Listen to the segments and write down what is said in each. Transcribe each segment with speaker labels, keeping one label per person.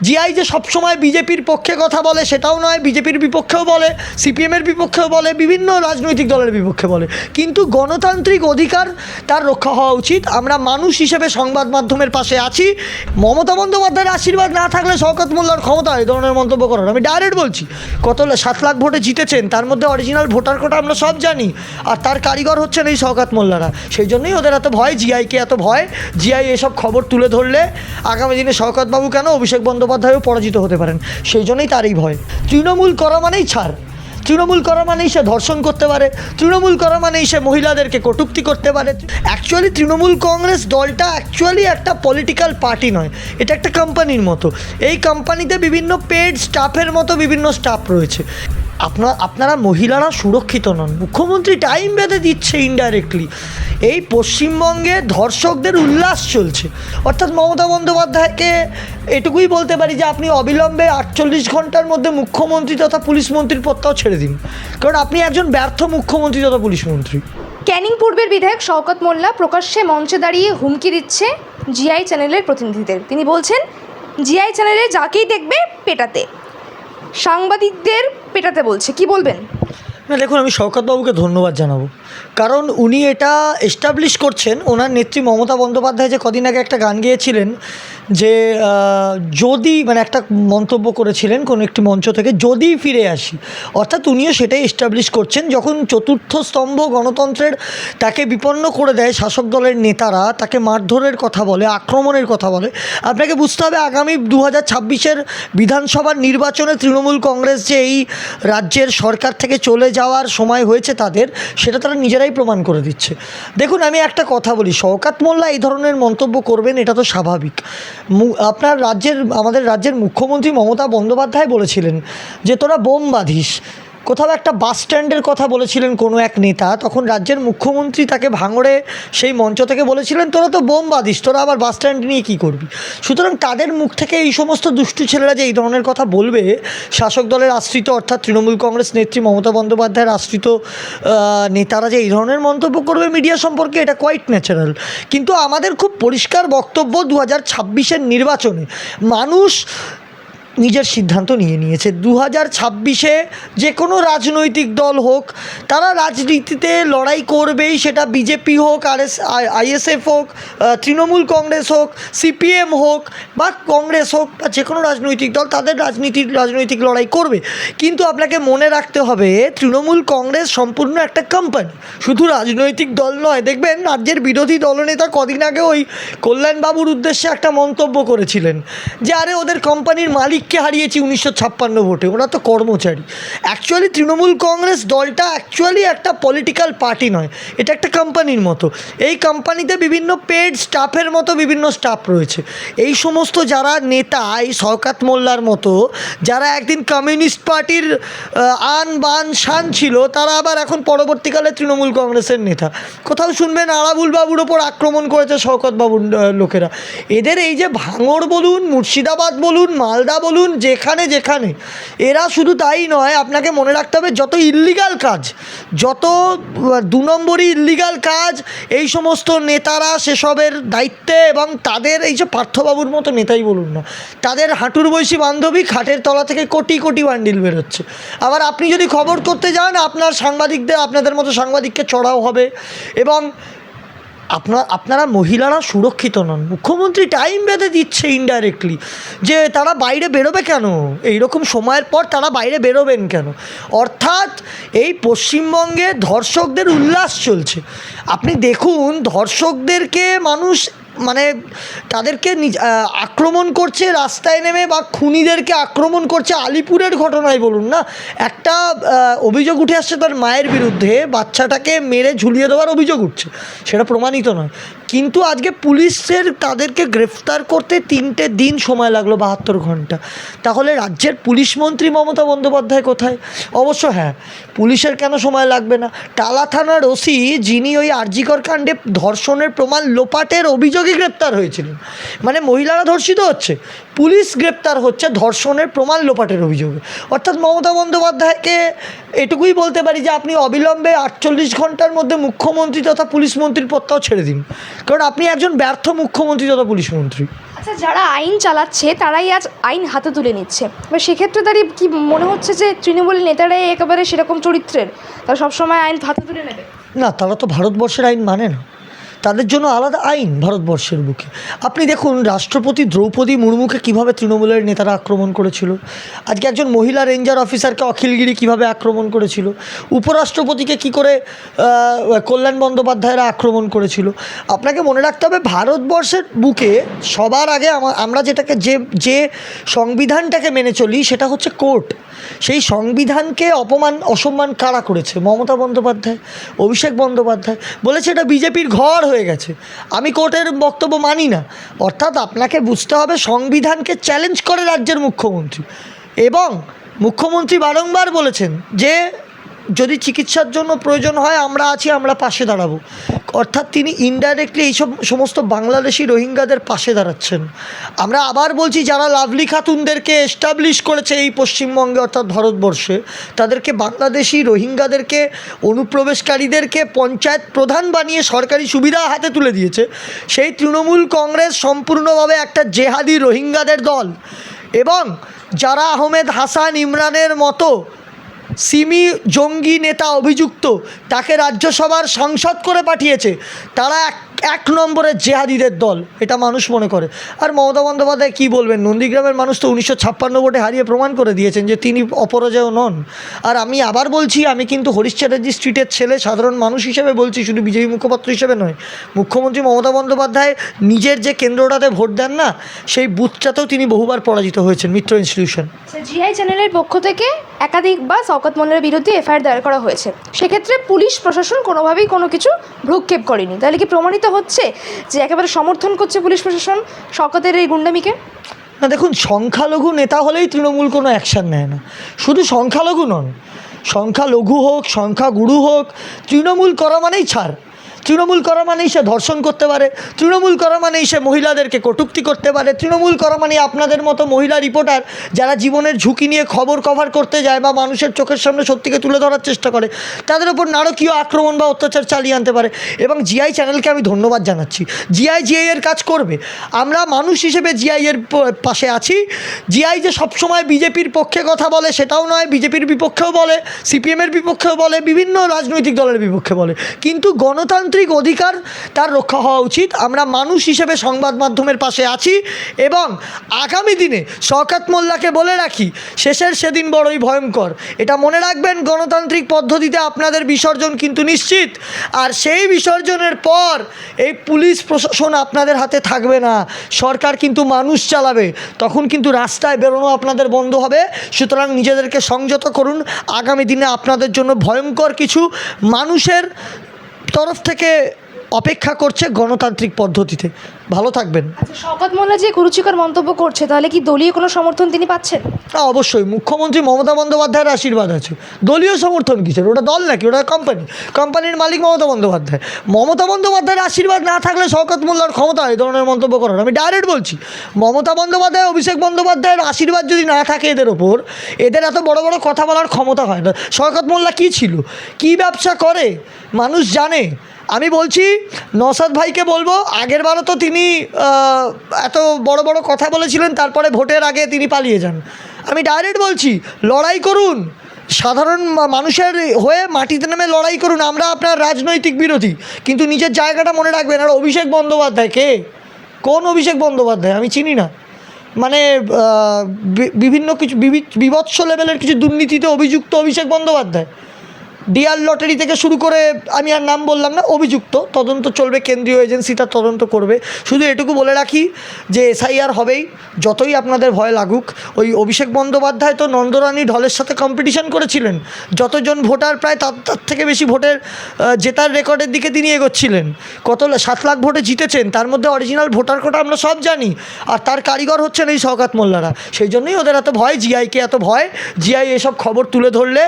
Speaker 1: GI যে সবসময় বিজেপির পক্ষে কথা বলে সেটাও নয়, বিজেপির বিপক্ষেও বলে, সিপিএমের বিপক্ষেও বলে, বিভিন্ন রাজনৈতিক দলের বিপক্ষে বলে। কিন্তু গণতান্ত্রিক অধিকার তার রক্ষা হওয়া উচিত। আমরা মানুষ হিসেবে সংবাদ মাধ্যমের পাশে আছি। মমতা বন্দ্যোপাধ্যায়ের আশীর্বাদ না থাকলে শওকত মোল্লার ক্ষমতা এই ধরনের মন্তব্য করার। আমি ডাইরেক্ট বলছি, কত সাত লাখ ভোটে জিতেছেন, তার মধ্যে অরিজিনাল ভোটার কোটা আমরা সব জানি, আর তার কারিগর হচ্ছেন এই শওকত মোল্লারা। সেই জন্যই ওদের এত ভয়, জিআইকে এত ভয়, জিআই এসব খবর তুলে ধরলে, আগামী দিনে শওকত বাবু কেন, অভিষেক বন্দ্যোপাধ্যায়ও পরাজিত হতে পারেন। সেই জন্যই তার এই ভয়। তৃণমূল করা মানেই ছাড়। তৃণমূল করা মানেই সে ধর্ষণ করতে পারে। তৃণমূল করা মানেই সে মহিলাদেরকে কটুক্তি করতে পারে। অ্যাকচুয়ালি তৃণমূল কংগ্রেস দলটা অ্যাকচুয়ালি একটা পলিটিক্যাল পার্টি নয়। এটা একটা কোম্পানির মতো। এই কোম্পানিতে বিভিন্ন পেড স্টাফের মতো বিভিন্ন স্টাফ রয়েছে। আপনার, আপনারা মহিলারা সুরক্ষিত নন। মুখ্যমন্ত্রী টাইম বেঁধে দিচ্ছে ইনডাইরেক্টলি এই পশ্চিমবঙ্গে ধর্ষকদের উল্লাস চলছে। অর্থাৎ মমতা বন্দ্যোপাধ্যায়কে এটুকুই বলতে পারি যে, আপনি অবিলম্বে আটচল্লিশ ঘণ্টার মধ্যে মুখ্যমন্ত্রী তথা পুলিশ মন্ত্রীর পদটাও ছেড়ে দিন। কারণ আপনি একজন ব্যর্থ মুখ্যমন্ত্রী তথা পুলিশ মন্ত্রী।
Speaker 2: ক্যানিং পূর্বের বিধায়ক শওকত মোল্লা প্রকাশ্যে মঞ্চে দাঁড়িয়ে হুমকি দিচ্ছে জিআই চ্যানেলের প্রতিনিধিদের। তিনি বলছেন, জিআই চ্যানেলে যাকেই দেখবে, পেটাতে। সাংবাদিকদের পেটাতে বলছে, কি বলবেন?
Speaker 1: না, দেখুন, আমি শওকতবাবুকে ধন্যবাদ জানাব। কারণ উনি এটা এস্টাবলিশ করছেন, ওনার নেত্রী মমতা বন্দ্যোপাধ্যায় যে কদিন আগে একটা গান গেয়েছিলেন যে যদি মানে একটা মন্তব্য করেছিলেন কোনো একটি মঞ্চ থেকে, যদি ফিরে আসি, অর্থাৎ উনিও সেটাই এস্টাবলিশ করছেন, যখন চতুর্থ স্তম্ভ গণতন্ত্রের তাকে বিপন্ন করে দেয় শাসক দলের নেতারা, তাকে মারধরের কথা বলে, আক্রমণের কথা বলে, আপনাকে বুঝতে হবে আগামী দু হাজার ছাব্বিশের বিধানসভার নির্বাচনে তৃণমূল কংগ্রেস যে এই রাজ্যের সরকার থেকে চলে যাওয়ার সময় হয়েছে তাদের, সেটা তারা নিজেরাই প্রমাণ করে দিচ্ছে। দেখুন, আমি একটা কথা বলি, শওকাত মোল্লা এই ধরনের মন্তব্য করবেন, এটা তো স্বাভাবিক। আপনার রাজ্যের আমাদের রাজ্যের মুখ্যমন্ত্রী মমতা বন্দ্যোপাধ্যায় বলেছিলেন যে তোরা বোম বাঁধিস। কোথাও একটা বাস স্ট্যান্ডের কথা বলেছিলেন কোনো এক নেতা, তখন রাজ্যের মুখ্যমন্ত্রী তাকে ভাঙড়ে সেই মঞ্চ থেকে বলেছিলেন, তোরা তো বোম বাঁধিস, তোরা আবার বাস স্ট্যান্ড নিয়ে কী করবি? সুতরাং তাদের মুখ থেকে এই সমস্ত দুষ্টু ছেলেরা যে এই ধরনের কথা বলবে, শাসক দলের আশ্রিত অর্থাৎ তৃণমূল কংগ্রেস নেত্রী মমতা বন্দ্যোপাধ্যায়ের আশ্রিত নেতারা যে এই ধরনের মন্তব্য করবে মিডিয়া সম্পর্কে এটা কোয়াইট ন্যাচারাল কিন্তু আমাদের খুব পরিষ্কার বক্তব্য দু হাজার নির্বাচনে। মানুষ নিজের সিদ্ধান্ত নিয়ে নিয়েছে। দু হাজার ছাব্বিশে যে কোনো রাজনৈতিক দল হোক, তারা রাজনীতিতে লড়াই করবেই, সেটা বিজেপি হোক আর এস আইএসএফ হোক তৃণমূল কংগ্রেস হোক, সিপিএম হোক, বা কংগ্রেস হোক, বা যে কোনো রাজনৈতিক দল, তাদের রাজনীতির, রাজনৈতিক লড়াই করবে। কিন্তু আপনাকে মনে রাখতে হবে, তৃণমূল কংগ্রেস সম্পূর্ণ একটা কোম্পানি শুধু রাজনৈতিক দল নয়, দেখবেন রাজ্যের বিরোধী দলনেতা কদিন আগে ওই কল্যাণবাবুর উদ্দেশ্যে একটা মন্তব্য করেছিলেন, যে আরে ওদের কোম্পানির মালিককে হারিয়েছি উনিশশো ছাপ্পান্ন ভোটে? ওরা তো কর্মচারী। অ্যাকচুয়ালি তৃণমূল কংগ্রেস দলটা অ্যাকচুয়ালি একটা পলিটিক্যাল পার্টি নয়। এটা একটা কোম্পানির মতো। এই কোম্পানিতে বিভিন্ন পেড স্টাফের মতো বিভিন্ন স্টাফ রয়েছে। এই সমস্ত যারা নেতা, এই শওকাত মোল্লার মতো, যারা একদিন কমিউনিস্ট পার্টির আন বান শান ছিল, তারা আবার এখন পরবর্তীকালে তৃণমূল কংগ্রেসের নেতা। কোথাও শুনবেন আরাবুল বাবুর ওপর আক্রমণ করেছে শওকত বাবুর লোকেরা। এদের এই যে ভাঙড় বলুন, মুর্শিদাবাদ বলুন, মালদা বলুন যেখানে যেখানে। এরা শুধু তাই নয়, আপনাকে মনে রাখতে হবে যত ইল্লিগাল কাজ, যত দু নম্বরই ইল্লিগাল কাজ, এই সমস্ত নেতারা সেসবের দায়িত্বে এবং তাদের এই যে পার্থবাবুর মতো নেতাই বলুন না, তাদের হাঁটুর বয়সী বান্ধবী খাটের তলা থেকে কোটি কোটি বান্ডিল বেরোচ্ছে। আবার আপনি যদি খবর করতে যান, আপনার সাংবাদিকদের, আপনাদের মতো সাংবাদিককে চড়াও হবে এবং আপনার, আপনারা মহিলারা সুরক্ষিত নন। মুখ্যমন্ত্রী টাইম বেঁধে দিচ্ছে ইনডাইরেক্টলি যে তারা বাইরে বেরোবে কেন? এই রকম সময়ের পর তারা বাইরে বেরোবেন কেন? অর্থাৎ এই পশ্চিমবঙ্গে ধর্ষকদের উল্লাস চলছে। আপনি দেখুন, ধর্ষকদেরকে মানুষ মানে তাদেরকে আক্রমণ করছে, রাস্তায় নেমে বা খুনিদেরকে আক্রমণ করছে আলিপুরের ঘটনায় বলুন না। একটা অভিযোগ উঠে আসছে তার মায়ের বিরুদ্ধে, বাচ্চাটাকে মেরে ঝুলিয়ে দেওয়ার অভিযোগ উঠছে। সেটা প্রমাণিত নয়। কিন্তু আজকে পুলিশের তাদেরকে গ্রেফতার করতে তিনটে দিন সময় লাগল, বাহাত্তর ঘণ্টা। তাহলে রাজ্যের পুলিশ মন্ত্রী মমতা বন্দ্যোপাধ্যায় কোথায়? অবশ্য হ্যাঁ পুলিশের কেন সময় লাগবে না? টালা থানার ওসি যিনি ওই আরজিকর কাণ্ডে ধর্ষণের প্রমাণ লোপাটের অভিযোগে গ্রেপ্তার হয়েছিলেন মানে মহিলারা ধর্ষিত হচ্ছে পুলিশ গ্রেপ্তার হচ্ছে ধর্ষণের প্রমাণ লোপাটের অভিযোগে। অর্থাৎ মমতা বন্দ্যোপাধ্যায়কে এটুকুই বলতে পারি যে আপনি অবিলম্বে আটচল্লিশ ঘণ্টার মধ্যে মুখ্যমন্ত্রী তথা পুলিশ মন্ত্রীর পদটাও ছেড়ে দিন। কারণ আপনি একজন ব্যর্থ মুখ্যমন্ত্রী তথা পুলিশ মন্ত্রী।
Speaker 2: আচ্ছা যারা আইন চালাচ্ছে তারাই আজ আইন হাতে তুলে নিচ্ছে। এবার সেক্ষেত্রে দাঁড়িয়ে কি মনে হচ্ছে যে তৃণমূল নেতারাই একেবারে সেরকম চরিত্রের? তারা সবসময় আইন হাতে তুলে নেবে।
Speaker 1: না তারা তো ভারতবর্ষের আইন মানে না। তাদের জন্য আলাদা আইন ভারতবর্ষের বুকে। আপনি দেখুন, রাষ্ট্রপতি দ্রৌপদী মুর্মুকে কীভাবে তৃণমূলের নেতারা আক্রমণ করেছিল, আজকে একজন মহিলা রেঞ্জার অফিসারকে অখিলগিরি কীভাবে আক্রমণ করেছিল, উপরাষ্ট্রপতিকে কি করে কল্যাণ বন্দ্যোপাধ্যায়রা আক্রমণ করেছিল। আপনাকে মনে রাখতে হবে, ভারতবর্ষের বুকে সবার আগে আমরা যেটাকে যে যে সংবিধানটাকে মেনে চলি সেটা হচ্ছে কোর্ট। সেই সংবিধানকে অপমান, অসম্মান কারা করেছে? মমতা বন্দ্যোপাধ্যায়, অভিষেক বন্দ্যোপাধ্যায়। বলেছে এটা বিজেপির ঘর হয়ে গেছে। আমি কোর্টের বক্তব্য মানি না। অর্থাৎ আপনাকে বুঝতে হবে সংবিধানকে চ্যালেঞ্জ করে রাজ্যের মুখ্যমন্ত্রী। এবং মুখ্যমন্ত্রী বারংবার বলেছেন যে, যদি চিকিৎসার জন্য প্রয়োজন হয়, আমরা আছি, আমরা পাশে দাঁড়াবো। অর্থাৎ তিনি ইনডাইরেক্টলি এইসব সমস্ত বাংলাদেশি রোহিঙ্গাদের পাশে দাঁড়াচ্ছেন। আমরা আবার বলছি, যারা লাভলি খাতুনদেরকে এস্টাবলিশ করেছে এই পশ্চিমবঙ্গে, অর্থাৎ ভারতবর্ষে, তাদেরকে বাংলাদেশি রোহিঙ্গাদেরকে, অনুপ্রবেশকারীদেরকে পঞ্চায়েত প্রধান বানিয়ে সরকারি সুবিধা হাতে তুলে দিয়েছে। সেই তৃণমূল কংগ্রেস সম্পূর্ণভাবে একটা জেহাদি রোহিঙ্গাদের দল। এবং যারা আহমেদ হাসান ইমরানের মতো সিমি জঙ্গি নেতা অভিযুক্ত তাকে রাজ্যসভার সাংসদ করে পাঠিয়েছে। তারা এক এক নম্বরের জেহাদিদের দল, এটা মানুষ মনে করে। আর মমতা বন্দ্যোপাধ্যায় কী বলবেন? নন্দীগ্রামের মানুষ তো উনিশশো ছাপ্পান্ন ভোটে হারিয়ে প্রমাণ করে দিয়েছেন যে তিনি অপরাজেয় নন। আর আমি আবার বলছি, আমি কিন্তু হরিশ চ্যাটার্জি স্ট্রিটের ছেলে, সাধারণ মানুষ হিসেবে বলছি, শুধু বিজেপি মুখপাত্র হিসেবে নয়। মুখ্যমন্ত্রী মমতা বন্দ্যোপাধ্যায় নিজের যে কেন্দ্রটাতে ভোট দেন না, সেই বুথটাতেও তিনি বহুবার পরাজিত হয়েছেন, মিত্র ইনস্টিটিউশন
Speaker 2: জিআই চ্যানেলের পক্ষ থেকে একাধিকবার শওকত মোল্লার বিরুদ্ধে এফআইআর দায়ের করা হয়েছে। সেক্ষেত্রে পুলিশ, প্রশাসন কোনোভাবেই কোনো কিছু ভ্রুক্ষেপ করেনি। তাহলে কি প্রমাণিত হচ্ছে যে একেবারে সমর্থন করছে পুলিশ প্রশাসন শকতের এই গুন্ডামিকে?
Speaker 1: না, দেখুন, সংখ্যালঘু নেতা হলেই তৃণমূল কোনো অ্যাকশান নেয় না। শুধু সংখ্যালঘু নন, সংখ্যালঘু হোক, সংখ্যাগুরু হোক, তৃণমূল করা মানেই ছাড়। তৃণমূল করা মানেই সে ধর্ষণ করতে পারে, তৃণমূল করা মানেই সে মহিলাদেরকে কটূক্তি করতে পারে, তৃণমূল করা মানে আপনাদের মতো মহিলা রিপোর্টার যারা জীবনের ঝুঁকি নিয়ে খবর কভার করতে যায় বা মানুষের চোখের সামনে সত্যিকে তুলে ধরার চেষ্টা করে, তাদের ওপর নারকীয় আক্রমণ বা অত্যাচার চালিয়ে আনতে পারে এবং জিআই চ্যানেলকে আমি ধন্যবাদ জানাচ্ছি। জিআই জিআই এর কাজ করবে। আমরা মানুষ হিসেবে জিআই এর পাশে আছি। জিআই যে সবসময় বিজেপির পক্ষে কথা বলে সেটাও নয়, বিজেপির বিপক্ষেও বলে সিপিএমের বিপক্ষেও বলে, বিভিন্ন রাজনৈতিক দলের বিপক্ষে বলে। কিন্তু গণতান্ত্রিক অধিকার তার রক্ষা হওয়া উচিত। আমরা মানুষ হিসেবে সংবাদ মাধ্যমের পাশে আছি এবং আগামী দিনে শওকাত মোল্লাকে বলে রাখি, শেষের সেদিন বড়ই ভয়ঙ্কর। এটা মনে রাখবেন, গণতান্ত্রিক পদ্ধতিতে আপনাদের বিসর্জন কিন্তু নিশ্চিত। আর সেই বিসর্জনের পর এই পুলিশ প্রশাসন আপনাদের হাতে থাকবে না। সরকার কিন্তু মানুষ চালাবে। তখন কিন্তু রাস্তায় বেরোনো আপনাদের বন্ধ হবে। সুতরাং নিজেদেরকে সংযত করুন। আগামী দিনে আপনাদের জন্য ভয়ঙ্কর কিছু মানুষের তরফ থেকে অপেক্ষা করছে গণতান্ত্রিক পদ্ধতিতে। ভালো থাকবেন।
Speaker 2: আচ্ছা শওকত মোল্লা যে কুরুচিকর মন্তব্য করছে তাহলে কি দলীয় কোনো সমর্থন তিনি পাচ্ছেন?
Speaker 1: অবশ্যই। মুখ্যমন্ত্রী মমতা বন্দ্যোপাধ্যায়ের আশীর্বাদ আছে। দলীয় সমর্থন কিসের? ওটা দল নাকি? ওটা কোম্পানি কোম্পানির মালিক মমতা বন্দ্যোপাধ্যায়। মমতা বন্দ্যোপাধ্যায়ের আশীর্বাদ না থাকলে শওকত মোল্লার ক্ষমতা এই ধরনের মন্তব্য করার। আমি ডাইরেক্ট বলছি মমতা বন্দ্যোপাধ্যায় অভিষেক বন্দ্যোপাধ্যায়ের আশীর্বাদ যদি না থাকে এদের ওপর এদের এত বড় বড় কথা বলার ক্ষমতা হয় না। শওকত মোল্লা কী ছিল? কী ব্যবসা করে? মানুষ জানে। আমি বলছি নসাদ ভাইকে বলব, আগের বারও তো তিনি এত বড় বড় কথা বলেছিলেন, তারপরে ভোটের আগে তিনি পালিয়ে যান। আমি ডাইরেক্ট বলছি, লড়াই করুন। সাধারণ মানুষের হয়ে মাটিতে নেমে লড়াই করুন। আমরা আপনার রাজনৈতিক বিরোধী, কিন্তু নিজের জায়গাটা মনে রাখবেন। আর অভিষেক বন্দ্যোপাধ্যায় কে? কোন অভিষেক বন্দ্যোপাধ্যায়? আমি চিনি না। মানে বিভিন্ন কিছু বিভৎস লেভেলের কিছু দুর্নীতিতে অভিযুক্ত অভিষেক বন্দ্যোপাধ্যায়। ডিআর লটারি থেকে শুরু করে আমি আর নাম বললাম না, অভিযুক্ত। তদন্ত চলবে, কেন্দ্রীয় এজেন্সি তার তদন্ত করবে। শুধু এটুকু বলে রাখি যে এসআইআর হবেই, যতই আপনাদের ভয় লাগুক। ওই অভিষেক বন্দ্যোপাধ্যায় তো নন্দরানী ঢলের সাথে কম্পিটিশন করেছিলেন। যতজন ভোটার প্রায় তার তার থেকে বেশি ভোটের জেতার রেকর্ডের দিকে তিনি এগোচ্ছিলেন। কত সাত লাখ ভোটে জিতেছেন, তার মধ্যে অরিজিনাল ভোটার কোটা আমরা সব জানি। আর তার কারিগর হচ্ছেন এই শওকাত মোল্লারা। সেই জন্যই ওদের এত ভয় জিআইকে এত ভয় জিআই এসব খবর তুলে ধরলে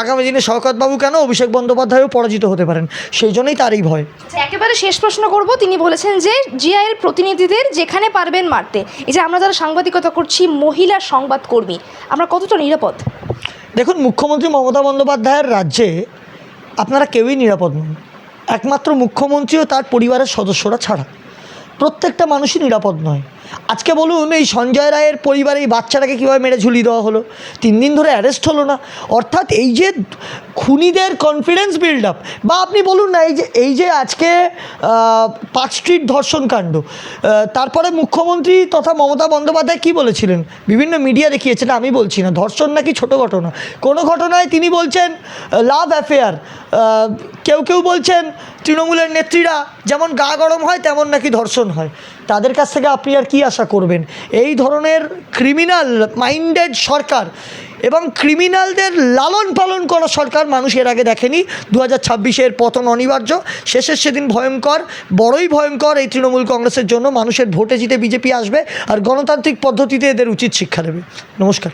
Speaker 1: আগামী দিনে শওকতবাবু কেন অভিষেক বন্দ্যোপাধ্যায়ও পরাজিত হতে পারেন? সেই জন্যই তারই ভয়।
Speaker 2: আচ্ছা, একেবারে শেষ প্রশ্ন করব। তিনি বলেছেন যে জিআইয়ের প্রতিনিধিদের যেখানে পারবেন মারতে। এই যে আমরা যারা সাংবাদিকতা করছি মহিলা সংবাদকর্মী আমরা কতটা নিরাপদ?
Speaker 1: দেখুন মুখ্যমন্ত্রী মমতা বন্দ্যোপাধ্যায়ের রাজ্যে আপনারা কেউই নিরাপদ নন। একমাত্র মুখ্যমন্ত্রী ও তার পরিবারের সদস্যরা ছাড়া। প্রত্যেকটা মানুষই নিরাপদ নয়। আজকে বলুন, এই সঞ্জয় রায়ের পরিবারে এই বাচ্চাটাকে কীভাবে মেরে ঝুলিয়ে দেওয়া হলো? তিন দিন ধরে অ্যারেস্ট হলো না। অর্থাৎ এই যে খুনিদের কনফিডেন্স বিল্ড আপ বা আপনি বলুন না, এই যে এই যে আজকে পার্ক স্ট্রিট ধর্ষণ কাণ্ড তারপরে মুখ্যমন্ত্রী তথা মমতা বন্দ্যোপাধ্যায় কী বলেছিলেন? বিভিন্ন মিডিয়া দেখিয়েছে না আমি বলছি না, ধর্ষণ নাকি ছোট ঘটনা। কোনো ঘটনায় তিনি বলছেন লাভ অ্যাফেয়ার কেউ কেউ বলছেন তৃণমূলের নেত্রীরা যেমন গা গরম হয়, তেমন নাকি ধর্ষণ হয়। তাদের কাছ থেকে আপনি আর কি আশা করবেন? এই ধরনের ক্রিমিনাল মাইন্ডেড সরকার এবং ক্রিমিনালদের লালন পালন করা সরকার মানুষ এর আগে দেখেনি। দু হাজার ছাব্বিশের পতন অনিবার্য, শেষের সেদিন ভয়ঙ্কর, বড়ই ভয়ঙ্কর এই তৃণমূল কংগ্রেসের জন্য মানুষের ভোটে জিতে বিজেপি আসবে আর গণতান্ত্রিক পদ্ধতিতে এদের উচিত শিক্ষা দেবে। নমস্কার।